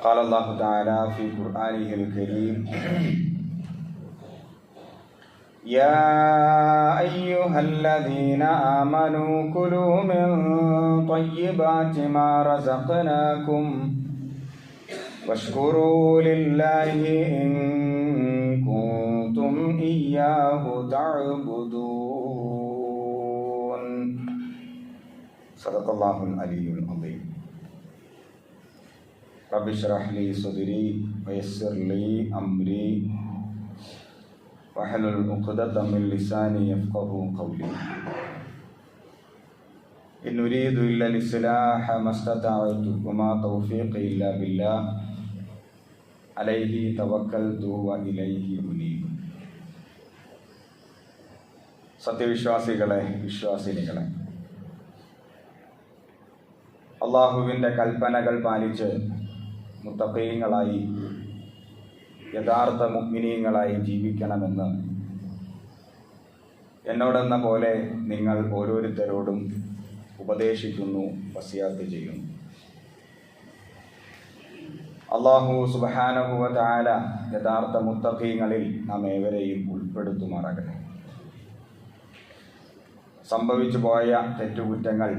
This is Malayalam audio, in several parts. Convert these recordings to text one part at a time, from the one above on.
قال الله تعالى في قرآنه الكريم يا أيها الذين آمنوا كلوا من طيبات ما رزقناكم واشكروا لله إن كنتم إياه تعبدون. صدق الله العلي العظيم. رب اشرح لي صدري ويسر لي أمري واحلل عقدة من لساني يفقه قولي إن أريد إلا الإصلاح ما استطعت وما توفيقي إلا بالله عليه توكلت وإليه أنيب സത്യവിശ്വാസികളെ വിശ്വാസിനികളെ അള്ളാഹുവിൻ്റെ കൽപ്പനകൾ പാലിച്ച് മുത്തക്കയങ്ങളായി യഥാർത്ഥ മുഗ്മിനീയങ്ങളായി ജീവിക്കണമെന്ന്. എന്നോടെന്ന പോലെ നിങ്ങൾ ഓരോരുത്തരോടും ഉപദേശിക്കുന്നു വസിയാത്ത് ചെയ്യുന്നു. അള്ളാഹു സുബഹാനഹുവ താല യഥാർത്ഥ മുത്തഫീങ്ങളിൽ നാം ഏവരെയും ഉൾപ്പെടുത്തുമാറാകട്ടെ. സംഭവിച്ചു പോയ തെറ്റുകുറ്റങ്ങൾ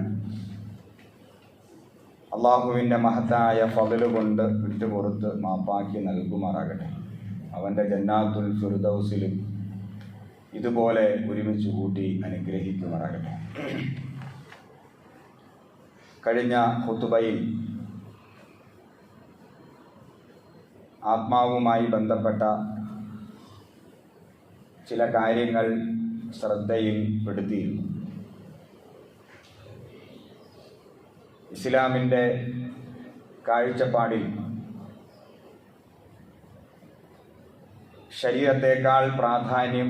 അള്ളാഹുവിന്റെ മഹത്തായ ഫതിൽ കൊണ്ട് വിട്ടുപുറത്ത് മാപ്പാക്കി നൽകുമാറാകട്ടെ. അവന്റെ ജന്നാത്തുൽ ഫിർദൗസിലും ഇതുപോലെ ഒരുമിച്ച് കൂട്ടി അനുഗ്രഹിക്കുമാറാകട്ടെ. കഴിഞ്ഞ ഹുത്തുബയിൽ ആത്മാവുമായി ബന്ധപ്പെട്ട ചില കാര്യങ്ങൾ ശ്രദ്ധയിൽ പെടുത്തിയിരുന്നു. ഇസ്ലാമിന്റെ കാഴ്ചപ്പാടിൽ ശരീരത്തേക്കാൾ പ്രാധാന്യം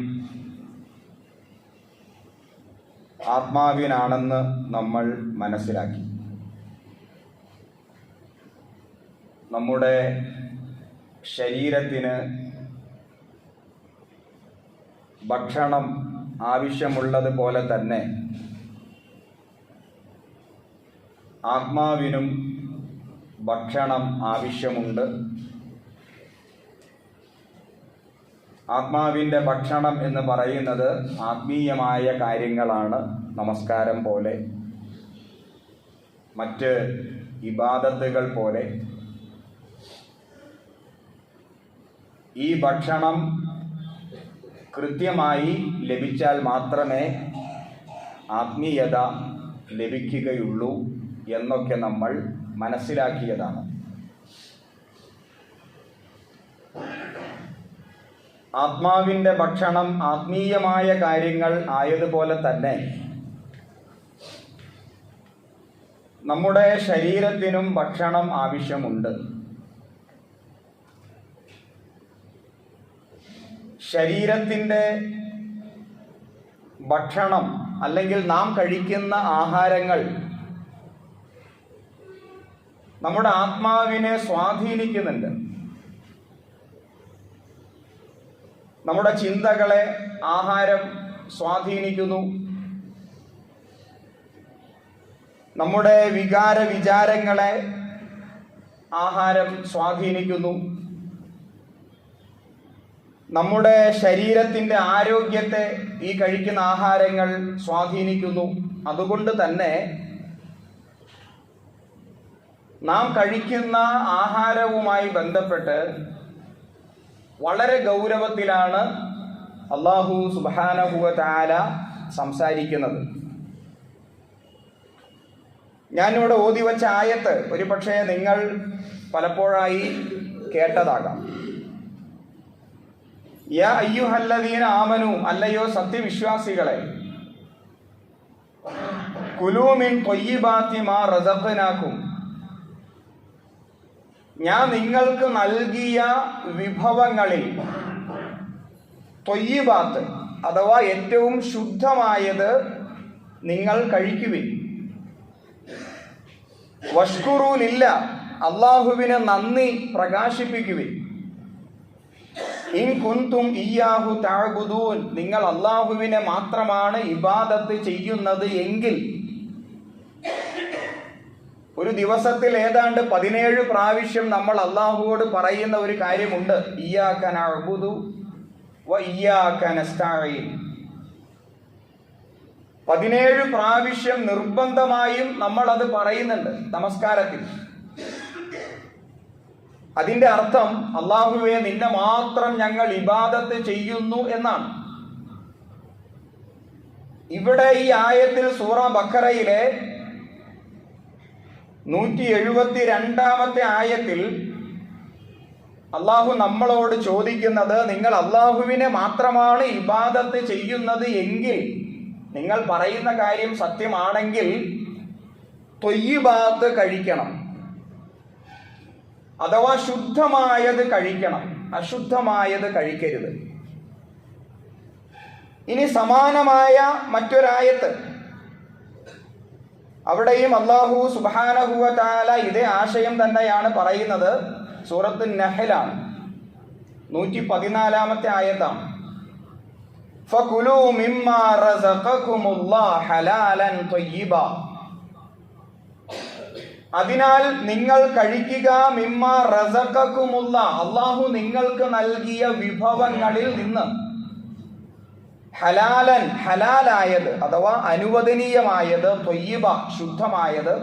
ആത്മാവിനാണെന്ന് നമ്മൾ മനസ്സിലാക്കി. നമ്മുടെ ശരീരത്തിന് ഭക്ഷണം ആവശ്യമുള്ളതുപോലെ തന്നെ ആത്മാവിനും ഭക്ഷണം ആവശ്യമുണ്ട്. ആത്മാവിന്റെ ഭക്ഷണം എന്ന് പറയുന്നത് ആത്മീയമായ കാര്യങ്ങളാണ്. നമസ്കാരം പോലെ മറ്റ് ഇബാദത്തുകൾ പോലെ. ഈ ഭക്ഷണം കൃത്യമായി ലഭിച്ചാൽ മാത്രമേ ആത്മീയത ലഭിക്കുകയുള്ളൂ. എന്നൊക്കെ നമ്മൾ മനസ്സിലാക്കിയതാണ്. ആത്മാവിന്റെ ഭക്ഷണം ആത്മീയമായ കാര്യങ്ങൾ ആയതുപോലെ തന്നെ നമ്മുടെ ശരീരത്തിനും ഭക്ഷണം ആവശ്യമുണ്ട്. ശരീരത്തിന്റെ ഭക്ഷണം അല്ലെങ്കിൽ നാം കഴിക്കുന്ന ആഹാരങ്ങൾ നമ്മുടെ ആത്മാവിനെ സ്വാധീനിക്കുന്നുണ്ട്. നമ്മുടെ ചിന്തകളെ ആഹാരം സ്വാധീനിക്കുന്നു. നമ്മുടെ വികാര വിചാരങ്ങളെ ആഹാരം സ്വാധീനിക്കുന്നു. നമ്മുടെ ശരീരത്തിന്റെ ആരോഗ്യത്തെ ഈ കഴിക്കുന്ന ആഹാരങ്ങൾ സ്വാധീനിക്കുന്നു. അതുകൊണ്ട് തന്നെ നാം കഴിക്കുന്ന ആഹാരവുമായി ബന്ധപ്പെട്ട് വളരെ ഗൗരവത്തിലാണ് അള്ളാഹു സുബാനഹുവ താല സംസാരിക്കുന്നത്. ഞാനിവിടെ ഓതി വച്ച ആയത്ത് ഒരു പക്ഷേ നിങ്ങൾ പലപ്പോഴായി കേട്ടതാകാം. യാ അയ്യുഹല്ലദീന ആമനു അല്ലയോ സത്യവിശ്വാസികളെ കുലൂമിൻ തൊയ്യിബാത്തി മാ റസഖനാക്കും ഞാൻ നിങ്ങൾക്ക് നൽകിയ വിഭവങ്ങളിൽ തൊയ്യബാത്ത് അഥവാ ഏറ്റവും ശുദ്ധമായത് നിങ്ങൾ കഴിക്കുവിൻ. വഷ്കുറൂലില്ല അള്ളാഹുവിന് നന്ദി പ്രകാശിപ്പിക്കുവിൻ. ഇൻ കുന്തും ഇയാഹു താഴ്ബുദൂൻ നിങ്ങൾ അള്ളാഹുവിനെ മാത്രമാണ് ഇബാദത്ത് ചെയ്യുന്നത് എങ്കിൽ ഒരു ദിവസത്തിൽ ഏതാണ്ട് പതിനേഴ് പ്രാവശ്യം നമ്മൾ അള്ളാഹുവോട് പറയുന്ന ഒരു കാര്യമുണ്ട്. വ പതിനേഴ് പ്രാവശ്യം നിർബന്ധമായും നമ്മൾ അത് പറയുന്നുണ്ട് നമസ്കാരത്തിൽ. അതിന്റെ അർത്ഥം അള്ളാഹുവെ നിന്നെ മാത്രം ഞങ്ങൾ ഇബാദത്ത് ചെയ്യുന്നു എന്നാണ്. ഇവിടെ ഈ ആയത്തിൽ സൂറ ബക്കറയിലെ നൂറ്റി എഴുപത്തി രണ്ടാമത്തെ ആയത്തിൽ അള്ളാഹു നമ്മളോട് ചോദിക്കുന്നത് നിങ്ങൾ അള്ളാഹുവിനെ മാത്രമാണ് ഇബാദത്ത് ചെയ്യുന്നത് എങ്കിൽ നിങ്ങൾ പറയുന്ന കാര്യം സത്യമാണെങ്കിൽ തൊയ്യുബാത്ത് കഴിക്കണം. അഥവാ ശുദ്ധമായത് കഴിക്കണം. അശുദ്ധമായത് കഴിക്കരുത്. ഇനി സമാനമായ മറ്റൊരായത്ത് അവിടെയും അള്ളാഹു സുബാനഹുവ ഇതേ ആശയം തന്നെയാണ് പറയുന്നത്. സൂറത്ത് നഹലാണ്. നൂറ്റി പതിനാലാമത്തെ ഹലാലൻ അതിനാൽ നിങ്ങൾ കഴിക്കുക മിമ്മ റസക്കുമുള്ള അള്ളാഹു നിങ്ങൾക്ക് നൽകിയ വിഭവങ്ങളിൽ നിന്ന്. ഹലാലൻ ഹലാലായത് അഥവാ അനുവദനീയമായത് തൊയ്യബ ശുദ്ധമായത്.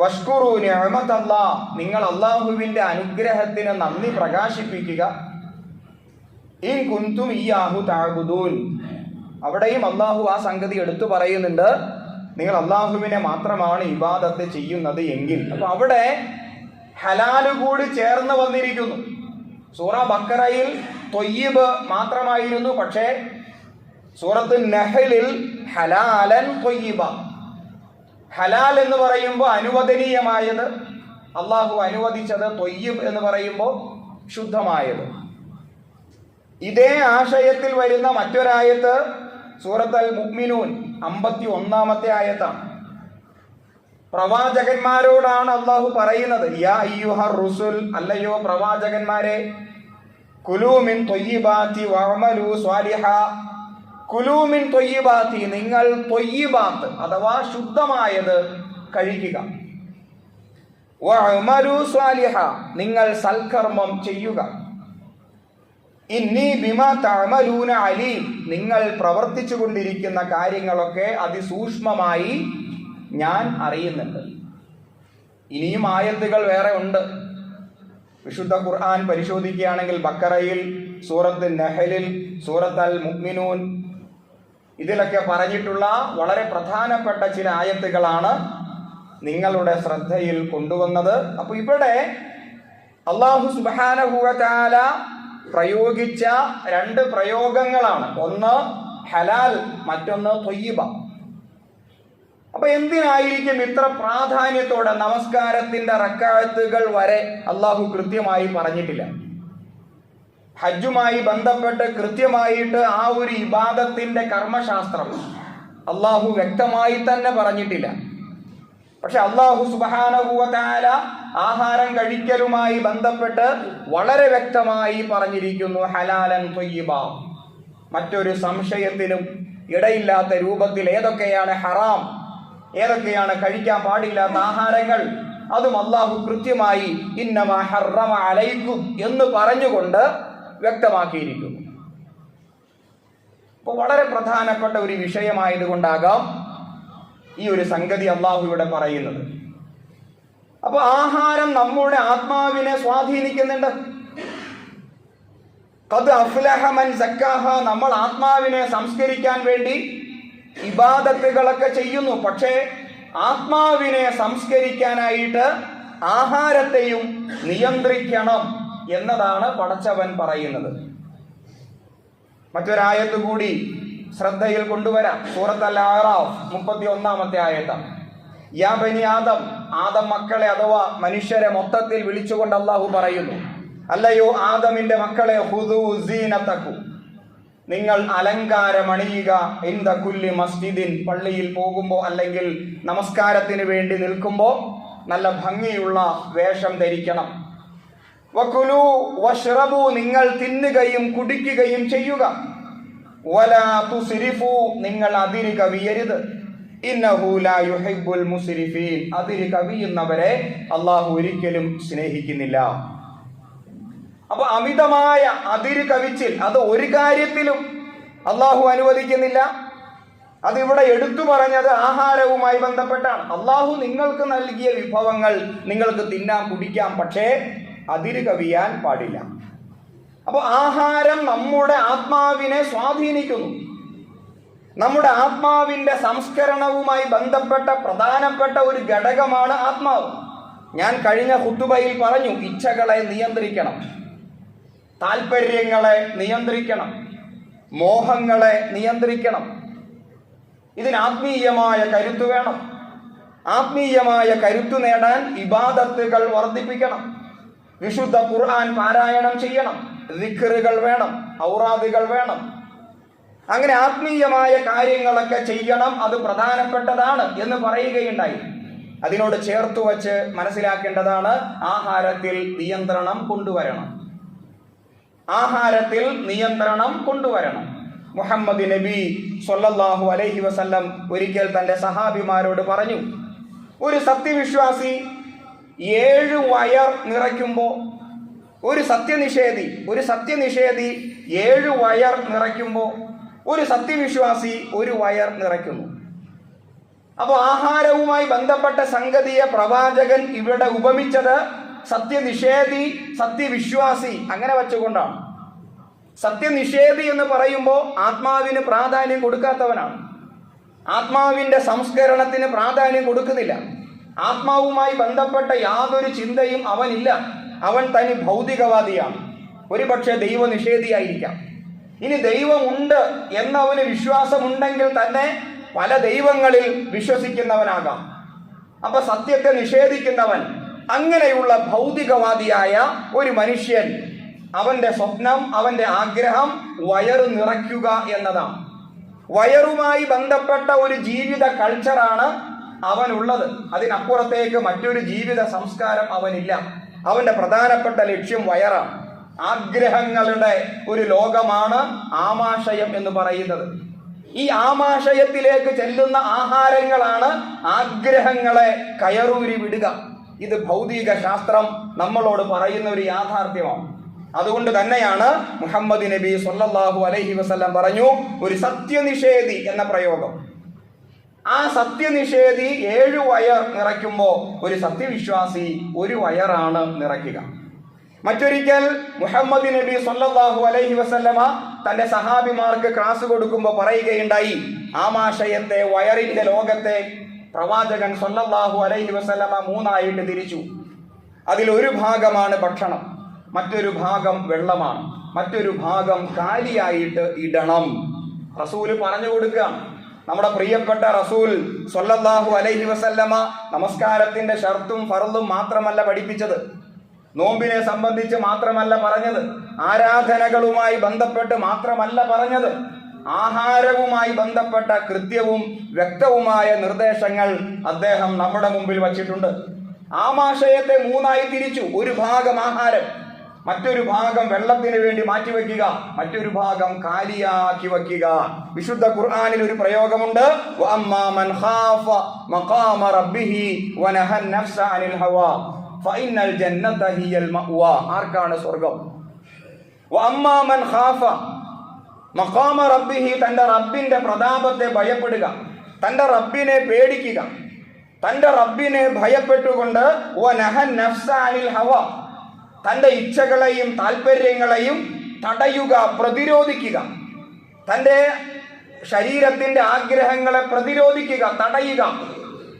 വഷ്കുറു നിഅമത്തല്ലാ നിങ്ങൾ അള്ളാഹുവിന്റെ അനുഗ്രഹത്തിന് നന്ദി പ്രകാശിപ്പിക്കുക. ഇൻ കുന്തും ഈ ആഹു താഴ്ബുദൂൻ അവിടെയും അള്ളാഹു ആ സംഗതി എടുത്തു പറയുന്നുണ്ട്. നിങ്ങൾ അള്ളാഹുവിനെ മാത്രമാണ് ഇബാദത്ത് ചെയ്യുന്നത് എങ്കിൽ. അപ്പൊ അവിടെ ഹലാലുകൂടി ചേർന്ന് വന്നിരിക്കുന്നു. സൂറ ബക്കറയിൽ തൊയ്യബ് മാത്രമായിരുന്നു പക്ഷേ സൂറത്ത് നഹലിൽ ഹലാലൻ തൊയ്യബ. ഹലാൽ എന്ന് പറയുമ്പോൾ അനുവദനീയമായത് അള്ളാഹു അനുവദിച്ചത് തൊയ്യബ് എന്ന് പറയുമ്പോൾ ശുദ്ധമായത്. ഇതേ ആശയത്തിൽ വരുന്ന മറ്റൊരായത്ത് സൂറത്ത് അൽ മുഗ്മിനൂൻ അമ്പത്തി ഒന്നാമത്തെ ആയത്താണ്. പ്രവാചകന്മാരോടാണ് അള്ളാഹു പറയുന്നത് യാ അയ്യുഹർ റുസുൽ അല്ലയോ പ്രവാചകന്മാരെ കുലൂമിൻ തൊയ്യിബാത്തി വഅമലു സ്വാലിഹ കുലൂമിൻ തൊയ്യിബാത്തി നിങ്ങൾ തൊയ്യിബാത്ത് അഥവാ ശുദ്ധമായത് കഴിക്കുക. വഅമലു സ്വാലിഹ നിങ്ങൾ സൽക്കർമ്മം ചെയ്യുക. ഇന്നി ബിമ തഅമലൂന അലീം നിങ്ങൾ പ്രവർത്തിച്ചു കൊണ്ടിരിക്കുന്ന കാര്യങ്ങളൊക്കെ അതിസൂക്ഷ്മമായി ഞാൻ അറിയുന്നുണ്ട്. ഇനിയും ആയത്തുകൾ വേറെ ഉണ്ട്. വിശുദ്ധ ഖുർആൻ പരിശോധിക്കുകയാണെങ്കിൽ ബക്കറയിൽ സൂറത്ത് നെഹലിൽ സൂറത്ത് അൽ മുഗ്മിനൂൻ ഇതിലൊക്കെ പറഞ്ഞിട്ടുള്ള വളരെ പ്രധാനപ്പെട്ട ചില ആയത്തുകളാണ് നിങ്ങളുടെ ശ്രദ്ധയിൽ കൊണ്ടുവന്നത്. അപ്പൊ ഇവിടെ അള്ളാഹു സുബാനഹുവാല പ്രയോഗിച്ച രണ്ട് പ്രയോഗങ്ങളാണ്. ഒന്ന് ഹലാൽ മറ്റൊന്ന് തൊയ്യബ. അപ്പൊ എന്തിനായിരിക്കും ഇത്ര പ്രാധാന്യത്തോടെ നമസ്കാരത്തിന്റെ റക്കാഴത്തുകൾ വരെ അള്ളാഹു കൃത്യമായി പറഞ്ഞിട്ടില്ല? ഹജ്ജുമായി ബന്ധപ്പെട്ട് കൃത്യമായിട്ട് ആ ഒരു ഇബാദത്തിന്റെ കർമ്മശാസ്ത്രം അള്ളാഹു വ്യക്തമായി തന്നെ പറഞ്ഞിട്ടില്ല. പക്ഷെ അള്ളാഹു സുബാനഹുവല ആഹാരം കഴിക്കലുമായി ബന്ധപ്പെട്ട് വളരെ വ്യക്തമായി പറഞ്ഞിരിക്കുന്നു ഹലാലൻ തൊയ്യബ. മറ്റൊരു സംശയത്തിനും ഇടയില്ലാത്ത രൂപത്തിൽ ഏതൊക്കെയാണ് ഹറാം? ഏതൊക്കെയാണ് കഴിക്കാൻ പാടില്ലാത്ത ആഹാരങ്ങൾ? അതും അള്ളാഹു കൃത്യമായി ഇന്നമ ഹറമ അലൈക്കും എന്ന് പറഞ്ഞുകൊണ്ട് വ്യക്തമാക്കിയിരിക്കുന്നു. അപ്പോൾ വളരെ പ്രധാനപ്പെട്ട ഒരു വിഷയമായതുകൊണ്ടാകാം ഈ ഒരു സംഗതി അള്ളാഹു ഇവിടെ പറയുന്നത്. അപ്പൊ ആഹാരം നമ്മുടെ ആത്മാവിനെ സ്വാധീനിക്കുന്നുണ്ട്. കത് അഫ്ലഹമൻ സക്കാഹ നമ്മൾ ആത്മാവിനെ സംസ്കരിക്കാൻ വേണ്ടി ഇബാദത്തുകളൊക്കെ ചെയ്യുന്നു. പക്ഷേ ആത്മാവിനെ സംസ്കരിക്കാനായിട്ട് ആഹാരത്തെയും നിയന്ത്രിക്കണം എന്നതാണ് പടച്ചവൻ പറയുന്നത്. മറ്റൊരായത്ത് കൂടി ശ്രദ്ധയിൽ കൊണ്ടുവരാം. സൂറത്ത് അൽ മുപ്പത്തി ഒന്നാമത്തെ ആയത്തം. യാ ബനി ആദം ആദം മക്കളെ അഥവാ മനുഷ്യരെ മൊത്തത്തിൽ വിളിച്ചുകൊണ്ട് അള്ളാഹു പറയുന്നു. അല്ലയോ ആദമിന്റെ മക്കളെ ഹുദു സീനത്തക്കു നിങ്ങൾ അലങ്കാരമണിയുക ഇന്ത കുല്ലി മസ്ജിദിൻ പള്ളിയിൽ പോകുമ്പോൾ അല്ലെങ്കിൽ നമസ്കാരത്തിന് വേണ്ടി നിൽക്കുമ്പോൾ നല്ല ഭംഗിയുള്ള വേഷം ധരിക്കണം. വക്കുലു വഷ്റബു നിങ്ങൾ തിന്നുകയും കുടിക്കുകയും ചെയ്യുക. വലാ നിങ്ങൾ അതിര് കവിയരുത്. ഇന്നഹു ലാ യുഹിബ്ബുൽ മുസ്രിഫീൻ അതിര് കവിയുന്നവരെ അള്ളാഹു ഒരിക്കലും സ്നേഹിക്കുന്നില്ല. അപ്പൊ അമിതമായ അതിര് കവിച്ചിൽ അത് ഒരു കാര്യത്തിലും അള്ളാഹു അനുവദിക്കുന്നില്ല. അതിവിടെ എടുത്തു പറഞ്ഞത് ആഹാരവുമായി ബന്ധപ്പെട്ടാണ്. അള്ളാഹു നിങ്ങൾക്ക് നൽകിയ വിഭവങ്ങൾ നിങ്ങൾക്ക് തിന്നാം കുടിക്കാം പക്ഷേ അതിര് കവിയാൻ പാടില്ല. അപ്പോൾ ആഹാരം നമ്മുടെ ആത്മാവിനെ സ്വാധീനിക്കുന്നു. നമ്മുടെ ആത്മാവിന്റെ സംസ്കരണവുമായി ബന്ധപ്പെട്ട പ്രധാനപ്പെട്ട ഒരു ഘടകമാണ് ആത്മാവ്. ഞാൻ കഴിഞ്ഞ ഹുത്തുബയിൽ പറഞ്ഞു ഇച്ഛകളെ നിയന്ത്രിക്കണം. താല്പര്യങ്ങളെ നിയന്ത്രിക്കണം. മോഹങ്ങളെ നിയന്ത്രിക്കണം. ഇതിന് ആത്മീയമായ കരുത്ത് വേണം. ആത്മീയമായ കരുത്തു നേടാൻ ഇബാദത്തുകൾ വർദ്ധിപ്പിക്കണം. വിശുദ്ധ ഖുർആൻ പാരായണം ചെയ്യണം. ദിക്റുകൾ വേണം. ഔറാദുകൾ വേണം. അങ്ങനെ ആത്മീയമായ കാര്യങ്ങളൊക്കെ ചെയ്യണം. അത് പ്രധാനപ്പെട്ടതാണ് എന്ന് പറയുകയുണ്ടായി. അതിനോട് ചേർത്ത് വച്ച് മനസ്സിലാക്കേണ്ടതാണ് ആഹാരത്തിൽ നിയന്ത്രണം കൊണ്ടുവരണം. ആഹാരത്തിൽ നിയന്ത്രണം കൊണ്ടുവരണം. മുഹമ്മദ് നബി സൊല്ലാഹു അലൈഹി വസല്ലം ഒരിക്കൽ തന്റെ സഹാബിമാരോട് പറഞ്ഞു ഒരു സത്യവിശ്വാസി ഏഴ് വയർ നിറയ്ക്കുമ്പോൾ ഒരു സത്യനിഷേധി ഒരു സത്യനിഷേധി ഏഴ് വയർ നിറയ്ക്കുമ്പോൾ ഒരു സത്യവിശ്വാസി ഒരു വയർ നിറയ്ക്കുന്നു. അപ്പോൾ ആഹാരവുമായി ബന്ധപ്പെട്ട സംഗതിയെ പ്രവാചകൻ ഇവിടെ ഉപമിച്ചത് സത്യനിഷേധി സത്യവിശ്വാസി അങ്ങനെ വെച്ചുകൊണ്ടാണ്. സത്യനിഷേധി എന്ന് പറയുമ്പോൾ ആത്മാവിന് പ്രാധാന്യം കൊടുക്കാത്തവനാണ്. ആത്മാവിന്റെ സംസ്കരണത്തിന് പ്രാധാന്യം കൊടുക്കുന്നില്ല. ആത്മാവുമായി ബന്ധപ്പെട്ട യാതൊരു ചിന്തയും അവനില്ല. അവൻ തനി ഭൗതികവാദിയാണ്. ഒരുപക്ഷെ ദൈവനിഷേധിയായിരിക്കാം. ഇനി ദൈവമുണ്ട് എന്നവന് വിശ്വാസമുണ്ടെങ്കിൽ തന്നെ പല ദൈവങ്ങളിൽ വിശ്വസിക്കുന്നവനാകാം. അപ്പൊ സത്യത്തെ നിഷേധിക്കുന്നവൻ അങ്ങനെയുള്ള ഭൗതികവാദിയായ ഒരു മനുഷ്യൻ അവന്റെ സ്വപ്നം അവന്റെ ആഗ്രഹം വയറ് നിറയ്ക്കുക എന്നതാണ്. വയറുമായി ബന്ധപ്പെട്ട ഒരു ജീവിത കൾച്ചറാണ് അവനുള്ളത്. അതിനപ്പുറത്തേക്ക് മറ്റൊരു ജീവിത സംസ്കാരം അവനില്ല. അവന്റെ പ്രധാനപ്പെട്ട ലക്ഷ്യം വയറാണ്. ആഗ്രഹങ്ങളുടെ ഒരു ലോകമാണ് ആമാശയം എന്ന് പറയുന്നത്. ഈ ആമാശയത്തിലേക്ക് ചെല്ലുന്ന ആഹാരങ്ങളാണ് ആഗ്രഹങ്ങളെ കയറൂരി വിടുക. ഇത് ഭൗതിക ശാസ്ത്രം നമ്മളോട് പറയുന്ന ഒരു യാഥാർത്ഥ്യമാണ്. അതുകൊണ്ട് തന്നെയാണ് മുഹമ്മദ് നബി സൊല്ലാഹു അലൈഹി വസല്ലം പറഞ്ഞു ഒരു സത്യനിഷേധി എന്ന പ്രയോഗം. ആ സത്യനിഷേധി ഏഴു വയർ നിറയ്ക്കുമ്പോൾ ഒരു സത്യവിശ്വാസി ഒരു വയറാണ് നിറയ്ക്കുക. മറ്റൊരിക്കൽ മുഹമ്മദ് നബി സൊല്ലാഹു അലൈഹി വസല്ലമ തന്റെ സഹാബിമാർക്ക് ക്ലാസ് കൊടുക്കുമ്പോൾ പറയുകയുണ്ടായി ആമാശയത്തെ വയറിന്റെ ലോകത്തെ പ്രവാചകൻ സൊല്ലാഹു അലൈഹി വസല്ലമ മൂന്നായിട്ട് തിരിച്ചു. അതിലൊരു ഭാഗമാണ് ഭക്ഷണം മറ്റൊരു ഭാഗം വെള്ളമാണ് മറ്റൊരു ഭാഗം കാലിയായിട്ട് ഇടണം. റസൂൽ പറഞ്ഞു കൊടുക്കുകയാണ്. നമ്മുടെ പ്രിയപ്പെട്ട റസൂൽ സൊല്ലാഹു അലൈഹി വസല്ലമ നമസ്കാരത്തിന്റെ ഷർത്തും ഫറലും മാത്രമല്ല പഠിപ്പിച്ചത്. നോമ്പിനെ സംബന്ധിച്ച് മാത്രമല്ല പറഞ്ഞത്. ആരാധനകളുമായി ബന്ധപ്പെട്ട് മാത്രമല്ല പറഞ്ഞത്. ആഹാരവുമായി ബന്ധപ്പെട്ട കൃത്യവും വ്യക്തവുമായ നിർദ്ദേശങ്ങൾ അദ്ദേഹം നമ്മുടെ മുമ്പിൽ വച്ചിട്ടുണ്ട്. ആമാശയത്തെ മൂന്നായി തിരിച്ചു. ഒരു ഭാഗം ആഹാരം മറ്റൊരു ഭാഗം വെള്ളത്തിന് വേണ്ടി മാറ്റിവെക്കുക മറ്റൊരു ഭാഗം കാലിയാക്കി വയ്ക്കുക. വിശുദ്ധ ഖുർആാനിൽ ഒരു പ്രയോഗമുണ്ട്. ആർക്കാണ് സ്വർഗം മഖാമ റബ്ബിഹി തന്റെ റബ്ബിന്റെ പ്രതാപത്തെ ഭയപ്പെടുക. തന്റെ റബ്ബിനെ പേടിക്കുക. തന്റെ റബ്ബിനെ ഭയപ്പെട്ടുകൊണ്ട് ഓ നഹൻ നഫ്സാനിൽ ഹവ. തന്റെ ഇച്ഛകളെയും താല്പര്യങ്ങളെയും തടയുക പ്രതിരോധിക്കുക. തന്റെ ശരീരത്തിന്റെ ആഗ്രഹങ്ങളെ പ്രതിരോധിക്കുക തടയുക.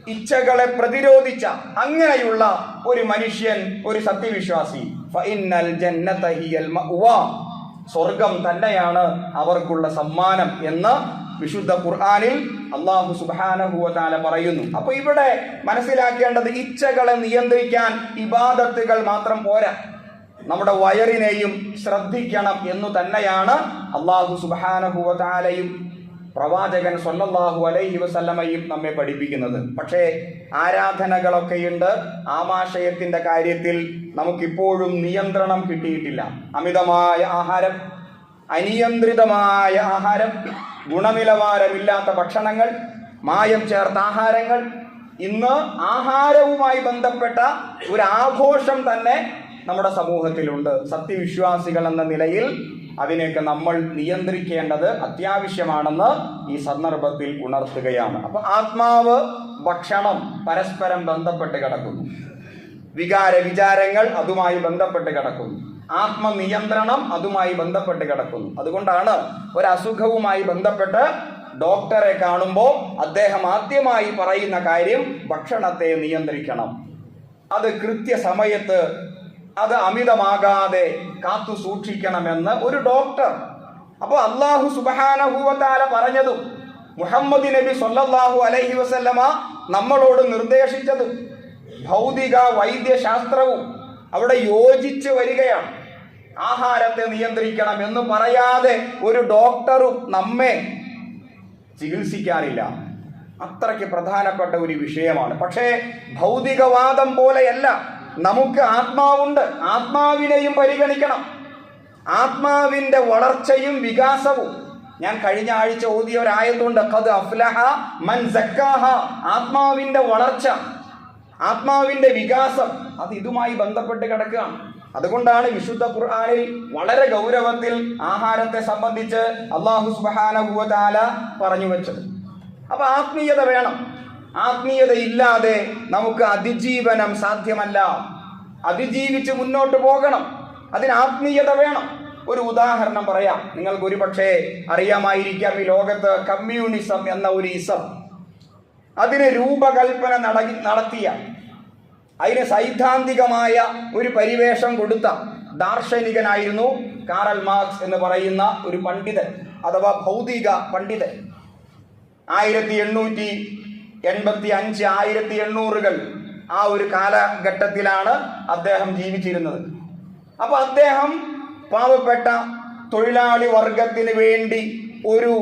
ഇച്ഛകളെ പ്രതിരോധിച്ച അങ്ങനെയുള്ള ഒരു മനുഷ്യൻ ഒരു സത്യവിശ്വാസി. ഫൈനൽ ജന്നത ഹിയൽ മഅ്വാ. സ്വർഗം തന്നെയാണ് അവർക്കുള്ള സമ്മാനം എന്ന് വിശുദ്ധ ഖുർആാനിൽ അള്ളാഹു സുബാനഹുവതാല പറയുന്നു. അപ്പൊ ഇവിടെ മനസ്സിലാക്കേണ്ടത് ഇച്ഛകളെ നിയന്ത്രിക്കാൻ ഇബാദത്തുകൾ മാത്രം പോരാ. നമ്മുടെ വയറിനെയും ശ്രദ്ധിക്കണം എന്നു തന്നെയാണ് അള്ളാഹു സുബാനഹുവതാലയും പ്രവാചകൻ സല്ലല്ലാഹു അലൈഹി വസല്ലമയും നമ്മെ പഠിപ്പിക്കുന്നത്. പക്ഷേ ആരാധനകളൊക്കെയുണ്ട്. ആമാശയത്തിന്റെ കാര്യത്തിൽ നമുക്കിപ്പോഴും നിയന്ത്രണം കിട്ടിയിട്ടില്ല. അമിതമായ ആഹാരം അനിയന്ത്രിതമായ ആഹാരം ഗുണനിലവാരമില്ലാത്ത ഭക്ഷണങ്ങൾ മായം ചേർത്ത ആഹാരങ്ങൾ ഇന്ന് ആഹാരവുമായി ബന്ധപ്പെട്ട ഒരു ആഘോഷം തന്നെ നമ്മുടെ സമൂഹത്തിലുണ്ട്. സത്യവിശ്വാസികൾ എന്ന നിലയിൽ അതിനെയൊക്കെ നമ്മൾ നിയന്ത്രിക്കേണ്ടത് അത്യാവശ്യമാണെന്ന് ഈ സന്ദർഭത്തിൽ ഉണർത്തുകയാണ്. അപ്പൊ ആത്മാവ് ഭക്ഷണം പരസ്പരം ബന്ധപ്പെട്ട് കിടക്കുന്നു. വികാര വിചാരങ്ങൾ അതുമായി ബന്ധപ്പെട്ട് കിടക്കുന്നു. ആത്മനിയന്ത്രണം അതുമായി ബന്ധപ്പെട്ട് കിടക്കുന്നു. അതുകൊണ്ടാണ് ഒരു അസുഖവുമായി ബന്ധപ്പെട്ട് ഡോക്ടറെ കാണുമ്പോൾ അദ്ദേഹം ആദ്യമായി പറയുന്ന കാര്യം ഭക്ഷണത്തെ നിയന്ത്രിക്കണം. അത് കൃത്യസമയത്ത് അത് അമിതമാകാതെ കാത്തു സൂക്ഷിക്കണമെന്ന് ഒരു ഡോക്ടർ. അപ്പോൾ അള്ളാഹു സുബഹാനഹൂവത്താല പറഞ്ഞതും മുഹമ്മദ് നബി സൊല്ലാഹു അലൈഹി വസല്ലമ നമ്മളോട് നിർദ്ദേശിച്ചതും ഭൗതിക വൈദ്യശാസ്ത്രവും അവിടെ യോജിച്ച് വരികയാണ്. ആഹാരത്തെ നിയന്ത്രിക്കണം എന്ന് പറയാതെ ഒരു ഡോക്ടറും നമ്മെ ചികിത്സിക്കാറില്ല. അത്രയ്ക്ക് പ്രധാനപ്പെട്ട ഒരു വിഷയമാണ്. പക്ഷേ ഭൗതികവാദം പോലെയല്ല. നമുക്ക് ആത്മാവുണ്ട്. ആത്മാവിനെയും പരിഗണിക്കണം. ആത്മാവിന്റെ വളർച്ചയും വികാസവും. ഞാൻ കഴിഞ്ഞ ആഴ്ച ഓതിയ ഒരായതുകൊണ്ട് കത് അഫ്ലഹ മൻ സക്കാഹ ആത്മാവിന്റെ വളർച്ച ആത്മാവിന്റെ വികാസം അത് ഇതുമായി ബന്ധപ്പെട്ട് കിടക്കുകയാണ് അതുകൊണ്ടാണ് വിശുദ്ധ ഖുർആാനിൽ വളരെ ഗൗരവത്തിൽ ആഹാരത്തെ സംബന്ധിച്ച് അള്ളാഹു സുബാനഹുവല പറഞ്ഞു വെച്ചത്. അപ്പൊ ആത്മീയത വേണം. ആത്മീയത ഇല്ലാതെ നമുക്ക് അതിജീവനം സാധ്യമല്ല. അതിജീവിച്ച് മുന്നോട്ട് പോകണം. അതിന് ആത്മീയത വേണം. ഒരു ഉദാഹരണം പറയാം. നിങ്ങൾക്ക് ഒരുപക്ഷെ അറിയാമായിരിക്കാം ഈ ലോകത്ത് കമ്മ്യൂണിസം എന്ന ഒരു ഇസം. അതിന് രൂപകൽപ്പന നട- നടത്തിയ അതിന് സൈദ്ധാന്തികമായ ഒരു പരിവേഷം കൊടുത്ത ദാർശനികനായിരുന്നു കാറൽ മാർക്സ് എന്ന് പറയുന്ന ഒരു പണ്ഡിതൻ അഥവാ ഭൗതിക പണ്ഡിതൻ. ആയിരത്തി എണ്ണൂറ്റി എൺപത്തി അഞ്ച് ആയിരത്തി എണ്ണൂറുകൾ ആ ഒരു കാലഘട്ടത്തിലാണ് അദ്ദേഹം ജീവിച്ചിരുന്നത്. അപ്പോൾ അദ്ദേഹം പാവപ്പെട്ട തൊഴിലാളി വർഗത്തിന് വേണ്ടി ഒരു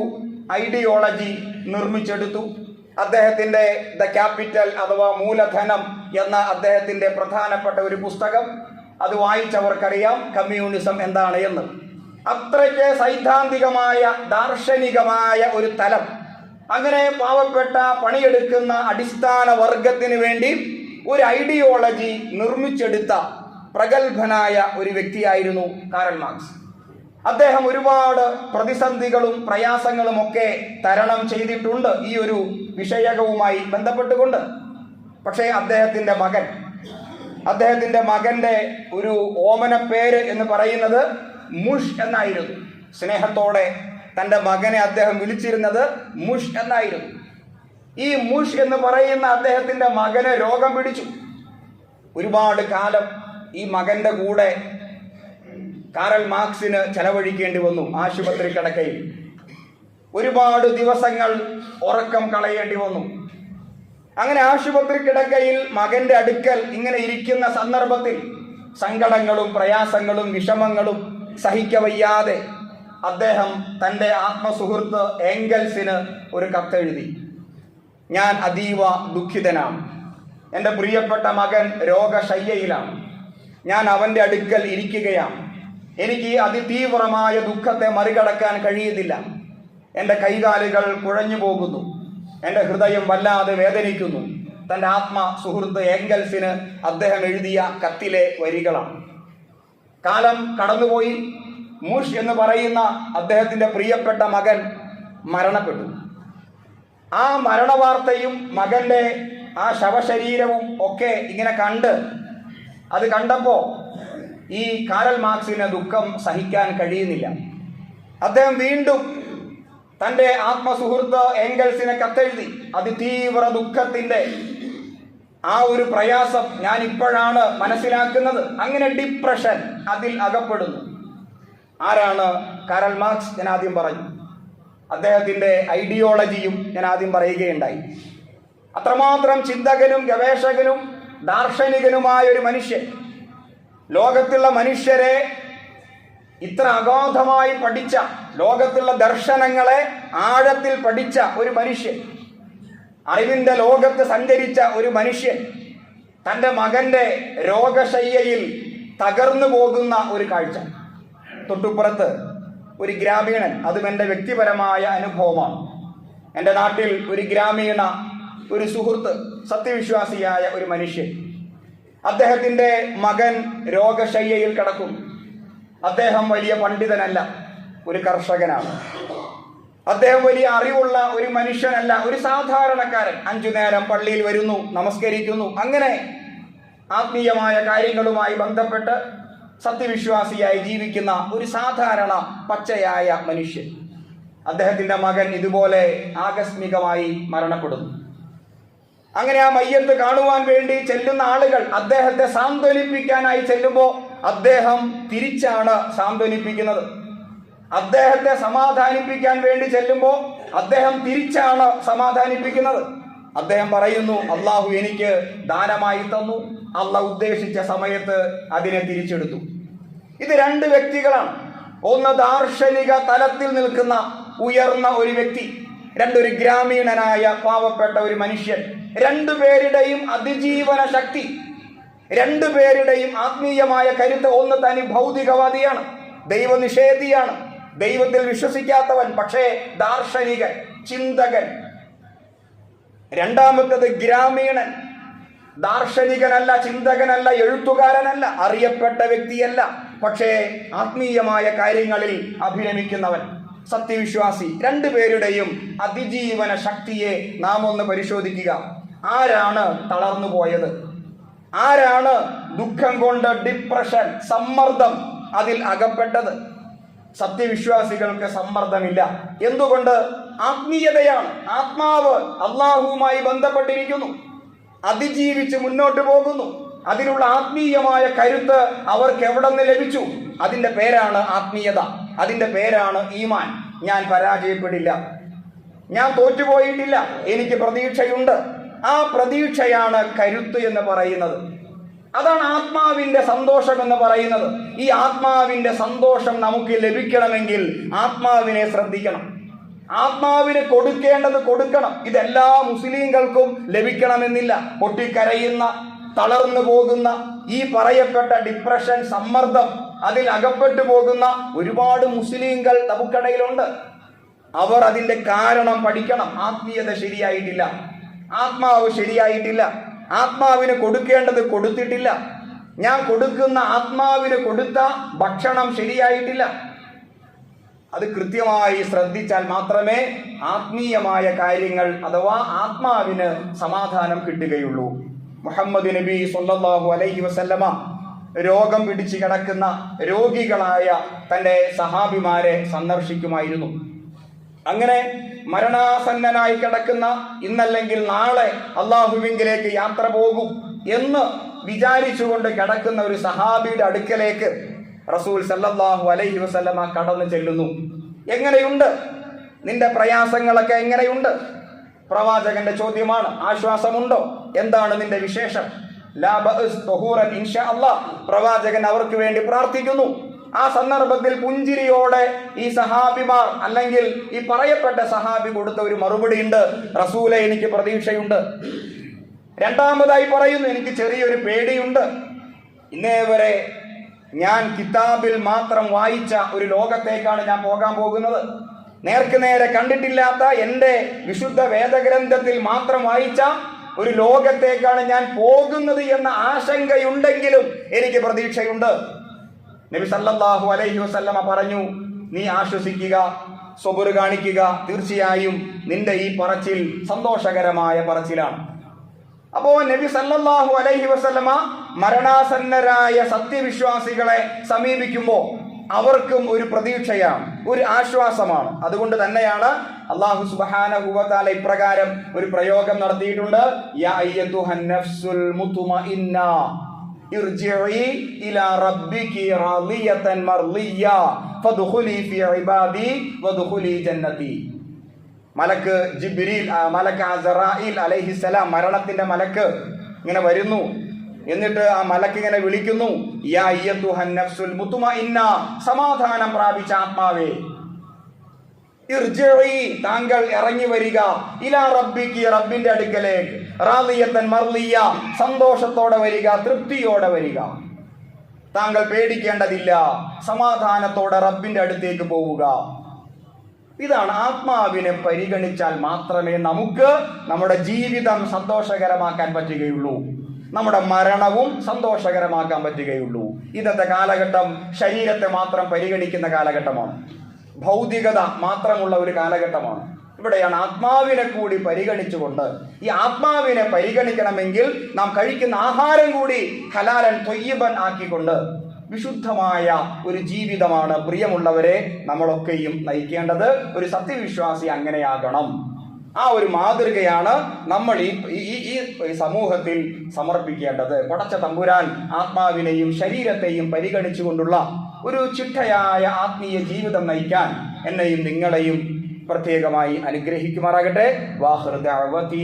ഐഡിയോളജി നിർമ്മിച്ചെടുത്തു. അദ്ദേഹത്തിന്റെ ദ ക്യാപിറ്റൽ അഥവാ മൂലധനം എന്ന അദ്ദേഹത്തിന്റെ പ്രധാനപ്പെട്ട ഒരു പുസ്തകം. അത് വായിച്ചവർക്കറിയാം കമ്മ്യൂണിസം എന്താണ് എന്ന്. അത്രയ്ക്ക് സൈദ്ധാന്തികമായ ദാർശനികമായ ഒരു തലം അങ്ങനെ പാവപ്പെട്ട പണിയെടുക്കുന്ന അടിസ്ഥാന വർഗത്തിന് വേണ്ടി ഒരു ഐഡിയോളജി നിർമ്മിച്ചെടുത്ത പ്രഗത്ഭനായ ഒരു വ്യക്തിയായിരുന്നു കാരൽ മാർക്സ്. അദ്ദേഹം ഒരുപാട് പ്രതിസന്ധികളും പ്രയാസങ്ങളും ഒക്കെ തരണം ചെയ്തിട്ടുണ്ട് ഈ ഒരു വിഷയകവുമായി ബന്ധപ്പെട്ടുകൊണ്ട്. പക്ഷേ അദ്ദേഹത്തിന്റെ മകൻ അദ്ദേഹത്തിന്റെ മകന്റെ ഒരു ഓമന പേര് എന്ന് പറയുന്നത് മുഷ് എന്നായിരുന്നു. സ്നേഹത്തോടെ തന്റെ മകനെ അദ്ദേഹം വിളിച്ചിരുന്നത് മുഷ് എന്നായിരുന്നു. ഈ മുഷ് എന്ന് പറയുന്ന അദ്ദേഹത്തിന്റെ മകനെ രോഗം പിടിച്ചു. ഒരുപാട് കാലം ഈ മകന്റെ കൂടെ കാറൽ മാർക്സിന് ചെലവഴിക്കേണ്ടി വന്നു ആശുപത്രി കിടക്കയിൽ. ഒരുപാട് ദിവസങ്ങൾ ഉറക്കം കളയേണ്ടി വന്നു. അങ്ങനെ ആശുപത്രി കിടക്കയിൽ മകന്റെ അടുക്കൽ ഇങ്ങനെ ഇരിക്കുന്ന സന്ദർഭത്തിൽ സങ്കടങ്ങളും പ്രയാസങ്ങളും വിഷമങ്ങളും സഹിക്കവയ്യാതെ അദ്ദേഹം തന്റെ ആത്മസുഹൃത്ത് ഏങ്കൽസിന് ഒരു കത്തെഴുതി ഞാൻ അതീവ ദുഃഖിതനാണ്. എന്റെ പ്രിയപ്പെട്ട മകൻ രോഗശയ്യയിലാണ്. ഞാൻ അവന്റെ അടുക്കൽ ഇരിക്കുകയാണ്. എനിക്ക് അതിതീവ്രമായ ദുഃഖത്തെ മറികടക്കാൻ കഴിയുന്നില്ല. എന്റെ കൈകാലുകൾ കുഴഞ്ഞു പോകുന്നു. എന്റെ ഹൃദയം വല്ലാതെ വേദനിക്കുന്നു. തന്റെ ആത്മ സുഹൃത്ത് ഏങ്കൽസിന് അദ്ദേഹം എഴുതിയ കത്തിലെ വരികളാണ്. കാലം കടന്നുപോയി. മൂഷ് എന്ന് പറയുന്ന അദ്ദേഹത്തിന്റെ പ്രിയപ്പെട്ട മകൻ മരണപ്പെട്ടു. ആ മരണവാർത്തയും മകന്റെ ആ ശവശരീരവും ഒക്കെ ഇങ്ങനെ കണ്ട് അത് കണ്ടപ്പോൾ ഈ കാരൽ മാർക്സിന് ദുഃഖം സഹിക്കാൻ കഴിയുന്നില്ല. അദ്ദേഹം വീണ്ടും തന്റെ ആത്മസുഹൃത്ത് ഏങ്കൽസിനെ കത്തെഴുതി. അതിതീവ്ര ദുഃഖത്തിന്റെ ആ ഒരു പ്രയാസം ഞാൻ ഇപ്പോഴാണ് മനസ്സിലാക്കുന്നത്. അങ്ങനെ ഡിപ്രഷൻ അതിൽ അകപ്പെടുന്നു. ആരാണ് കാരൽ മാർക്സ്? ഞാൻ ആദ്യം പറഞ്ഞു. അദ്ദേഹത്തിന്റെ ഐഡിയോളജിയും ഞാൻ ആദ്യം പറയുകയുണ്ടായി. അത്രമാത്രം ചിന്തകനും ഗവേഷകനും ദാർശനികനുമായ ഒരു മനുഷ്യൻ ലോകത്തുള്ള മനുഷ്യരെ ഇത്ര അഗാധമായി പഠിച്ച ലോകത്തുള്ള ദർശനങ്ങളെ ആഴത്തിൽ പഠിച്ച ഒരു മനുഷ്യൻ അറിവിന്റെ ലോകത്ത് സഞ്ചരിച്ച ഒരു മനുഷ്യൻ തന്റെ മകന്റെ രോഗശയ്യയിൽ തകർന്നു പോകുന്ന ഒരു കാഴ്ച. തൊട്ടുപുറത്ത് ഒരു ഗ്രാമീണൻ അതും എന്റെ വ്യക്തിപരമായ അനുഭവമാണ്. എന്റെ നാട്ടിൽ ഒരു ഗ്രാമീണ ഒരു സുഹൃത്ത് സത്യവിശ്വാസിയായ ഒരു മനുഷ്യൻ. അദ്ദേഹത്തിന്റെ മകൻ രോഗശയ്യയിൽ കിടക്കും. അദ്ദേഹം വലിയ പണ്ഡിതനല്ല ഒരു കർഷകനാണ്. അദ്ദേഹം വലിയ അറിവുള്ള ഒരു മനുഷ്യനല്ല ഒരു സാധാരണക്കാരൻ. അഞ്ചു നേരം പള്ളിയിൽ വരുന്നു നമസ്കരിക്കുന്നു അങ്ങനെ ആത്മീയമായ കാര്യങ്ങളുമായി ബന്ധപ്പെട്ട് സത്യവിശ്വാസിയായി ജീവിക്കുന്ന ഒരു സാധാരണ പച്ചയായ മനുഷ്യൻ. അദ്ദേഹത്തിന്റെ മകൻ ഇതുപോലെ ആകസ്മികമായി മരണപ്പെടുന്നു. അങ്ങനെ ആ മയ്യത്ത് കാണുവാൻ വേണ്ടി ചെല്ലുന്ന ആളുകൾ അദ്ദേഹത്തെ സാന്ത്വനിപ്പിക്കാനായി ചെല്ലുമ്പോൾ അദ്ദേഹം തിരിച്ചാണ് സാന്ത്വനിപ്പിക്കുന്നത്. അദ്ദേഹത്തെ സമാധാനിപ്പിക്കാൻ വേണ്ടി ചെല്ലുമ്പോൾ അദ്ദേഹം തിരിച്ചാണ് സമാധാനിപ്പിക്കുന്നത്. അദ്ദേഹം പറയുന്നു അള്ളാഹു എനിക്ക് ദാനമായി തന്നു. അള്ള ഉദ്ദേശിച്ച സമയത്ത് അതിനെ തിരിച്ചെടുത്തു. ഇത് രണ്ട് വ്യക്തികളാണ്. ഒന്ന് ദാർശനിക തലത്തിൽ നിൽക്കുന്ന ഉയർന്ന ഒരു വ്യക്തി രണ്ടൊരു ഗ്രാമീണനായ പാവപ്പെട്ട ഒരു മനുഷ്യൻ രണ്ടുപേരുടെയും അതിജീവന ശക്തി രണ്ടുപേരുടെയും ആത്മീയമായ കരുത്ത് ഒന്ന് തനി ഭൗതികവാദിയാണ് ദൈവനിഷേധിയാണ് ദൈവത്തിൽ വിശ്വസിക്കാത്തവൻ പക്ഷേ ദാർശനികൻ ചിന്തകൻ രണ്ടാമത്തത് ഗ്രാമീണൻ. ദാർശനികനല്ല ചിന്തകനല്ല എഴുത്തുകാരനല്ല അറിയപ്പെട്ട വ്യക്തിയല്ല പക്ഷേ ആത്മീയമായ കാര്യങ്ങളിൽ അഭിരമിക്കുന്നവൻ സത്യവിശ്വാസി. രണ്ടു പേരുടെയും അതിജീവന ശക്തിയെ നാം ഒന്ന് പരിശോധിക്കുക. ആരാണ് തളർന്നു പോയത്? ആരാണ് ദുഃഖം കൊണ്ട് ഡിപ്രഷൻ സമ്മർദ്ദം അതിൽ അകപ്പെട്ടത്? സത്യവിശ്വാസികൾക്ക് സമ്മർദ്ദമില്ല. എന്തുകൊണ്ട്? ആത്മീയതയാണ്. ആത്മാവ് അള്ളാഹുവുമായി ബന്ധപ്പെട്ടിരിക്കുന്നു. അതിജീവിച്ച് മുന്നോട്ട് പോകുന്നു. അതിനുള്ള ആത്മീയമായ കരുത്ത് അവർക്ക് എവിടെ നിന്ന് ലഭിച്ചു? അതിന്റെ പേരാണ് ആത്മീയത. അതിന്റെ പേരാണ് ഈമാൻ. ഞാൻ പരാജയപ്പെടില്ല. ഞാൻ തോറ്റുപോയിട്ടില്ല. എനിക്ക് പ്രതീക്ഷയുണ്ട്. ആ പ്രതീക്ഷയാണ് കരുത്ത് എന്ന് പറയുന്നത്. അതാണ് ആത്മാവിന്റെ സന്തോഷം എന്ന് പറയുന്നത്. ഈ ആത്മാവിന്റെ സന്തോഷം നമുക്ക് ലഭിക്കണമെങ്കിൽ ആത്മാവിനെ ശ്രദ്ധിക്കണം. ആത്മാവിന് കൊടുക്കേണ്ടത് കൊടുക്കണം. ഇതെല്ലാ മുസ്ലിങ്ങൾക്കും ലഭിക്കണമെന്നില്ല. പൊട്ടിക്കരയുന്ന തളർന്നു പോകുന്ന ഈ പറയപ്പെട്ട ഡിപ്രഷൻ സമ്മർദ്ദം അതിൽ അകപ്പെട്ടു പോകുന്ന ഒരുപാട് മുസ്ലിങ്ങൾ നമുക്കിടയിലുണ്ട്. അവർ അതിന്റെ കാരണം പഠിക്കണം. ആത്മീയത ശരിയായിട്ടില്ല. ആത്മാവ് ശരിയായിട്ടില്ല. ആത്മാവിന് കൊടുക്കേണ്ടത് കൊടുത്തിട്ടില്ല. ഞാൻ കൊടുക്കുന്ന ആത്മാവിന് കൊടുത്ത ഭക്ഷണം ശരിയായിട്ടില്ല. അത് കൃത്യമായി ശ്രദ്ധിച്ചാൽ മാത്രമേ ആത്മീയമായ കാര്യങ്ങൾ അഥവാ ആത്മാവിന് സമാധാനം കിട്ടുകയുള്ളൂ. മുഹമ്മദ് നബി സൊല്ലാഹു അലൈഹി വസല്ലമ രോഗം പിടിച്ചു കിടക്കുന്ന രോഗികളായ തന്റെ സഹാബിമാരെ സന്ദർശിക്കുമായിരുന്നു. അങ്ങനെ മരണാസന്നനായി കിടക്കുന്ന ഇന്നല്ലെങ്കിൽ നാളെ അള്ളാഹുവിങ്കിലേക്ക് യാത്ര പോകും എന്ന് വിചാരിച്ചുകൊണ്ട് കിടക്കുന്ന ഒരു സഹാബിയുടെ അടുക്കലേക്ക് റസൂൽ സല്ലാഹു അലൈഹി വസല്ലമ കടന്നു ചെല്ലുന്നു. എങ്ങനെയുണ്ട്? നിന്റെ പ്രയാസങ്ങളൊക്കെ എങ്ങനെയുണ്ട്? പ്രവാചകന്റെ ചോദ്യമാണ് ആശ്വാസമുണ്ടോ? എന്താണ് നിന്റെ വിശേഷം? പ്രവാചകൻ അവർക്ക് വേണ്ടി പ്രാർത്ഥിക്കുന്നു. ആ സന്ദർഭത്തിൽ പുഞ്ചിരിയോടെ ഈ സഹാബിമാർ അല്ലെങ്കിൽ ഈ പറയപ്പെട്ട സഹാബി കൊടുത്ത ഒരു മറുപടി ഉണ്ട് റസൂലെ എനിക്ക് പ്രതീക്ഷയുണ്ട്. രണ്ടാമതായി പറയുന്നു എനിക്ക് ചെറിയൊരു പേടിയുണ്ട്. ഇന്നേ വരെ ഞാൻ കിതാബിൽ മാത്രം വായിച്ച ഒരു ലോകത്തേക്കാണ് ഞാൻ പോകാൻ പോകുന്നത്. നേർക്ക് നേരെ കണ്ടിട്ടില്ലാത്ത എന്റെ വിശുദ്ധ വേദഗ്രന്ഥത്തിൽ മാത്രം വായിച്ച ഒരു ലോകത്തേക്കാണ് ഞാൻ പോകുന്നത് എന്ന ആശങ്കയുണ്ടെങ്കിലും എനിക്ക് പ്രതീക്ഷയുണ്ട്. നബി സല്ലല്ലാഹു അലൈഹി വസല്ലമ പറഞ്ഞു നീ ആശ്വസിക്കുക സ്വബുറ് കാണിക്കുക. തീർച്ചയായും നിന്റെ ഈ പറച്ചിൽ സന്തോഷകരമായ പറച്ചിലാണ്. അപ്പോ നബി സല്ലല്ലാഹു അലൈഹി വസല്ലമ മരണാസന്നരായ സത്യവിശ്വാസികളെ സമീപിക്കുമ്പോൾ അവർക്കും ഒരു പ്രതീക്ഷയാണ് ഒരു ആശ്വാസമാണ്. അതുകൊണ്ട് തന്നെയാണ് അള്ളാഹു സുബാന ഹുബത്താല ഇപ്രകാരം ഒരു പ്രയോഗം നടത്തിയിട്ടുണ്ട്. ഫദ്ഖുലി ഫി ഇബാദി ജന്നതി. മലക്ക് ജിബ്രീൽ മലക്ക് അസറായിൽ അലൈഹിസ്സലാം മരണത്തിന്റെ മലക്ക് ഇങ്ങനെ വരുന്നു. എന്നിട്ട് ആ മലക്ക് ഇങ്ങനെ വിളിക്കുന്നു യാ സമാധാനം പ്രാപിച്ച ആത്മാവേ താങ്കൾ ഇറങ്ങി വരിക ഇലാ റബ്ബിക്ക് റബ്ബിന്റെ അടുക്കലേക്ക് റാദിയത്തൻ മർലിയ സന്തോഷത്തോടെ വരിക തൃപ്തിയോടെ വരിക. താങ്കൾ പേടിക്കേണ്ടതില്ല സമാധാനത്തോടെ റബ്ബിന്റെ അടുത്തേക്ക് പോവുക. ഇതാണ് ആത്മാവിനെ പരിഗണിച്ചാൽ മാത്രമേ നമുക്ക് നമ്മുടെ ജീവിതം സന്തോഷകരമാക്കാൻ പറ്റുകയുള്ളൂ. നമ്മുടെ മരണവും സന്തോഷകരമാക്കാൻ പറ്റുകയുള്ളൂ. ഇന്നത്തെ കാലഘട്ടം ശരീരത്തെ മാത്രം പരിഗണിക്കുന്ന കാലഘട്ടമാണ്. ഭൗതികത മാത്രമുള്ള ഒരു കാലഘട്ടമാണ്. ഇവിടെയാണ് ആത്മാവിനെ കൂടി പരിഗണിച്ചുകൊണ്ട് ഈ ആത്മാവിനെ പരിഗണിക്കണമെങ്കിൽ നാം കഴിക്കുന്ന ആഹാരം കൂടി ഹലാലൻ തൊയ്യബൻ ആക്കിക്കൊണ്ട് വിശുദ്ധമായ ഒരു ജീവിതമാണ് പ്രിയമുള്ളവരെ നമ്മളൊക്കെയും നയിക്കേണ്ടത്. ഒരു സത്യവിശ്വാസി അങ്ങനെയാകണം. ആ ഒരു മാതൃകയാണ് നമ്മൾ ഈ ഈ സമൂഹത്തിൽ സമർപ്പിക്കേണ്ടത്. പടച്ച തമ്പുരാൻ ആത്മാവിനെയും ശരീരത്തെയും പരിഗണിച്ചുകൊണ്ടുള്ള ഒരു ചിട്ടയായ ആത്മീയ ജീവിതം നയിക്കാൻ എന്നെയും നിങ്ങളെയും പ്രത്യേകമായി അനുഗ്രഹിക്കുമാറാകട്ടെ. വാഹൃദ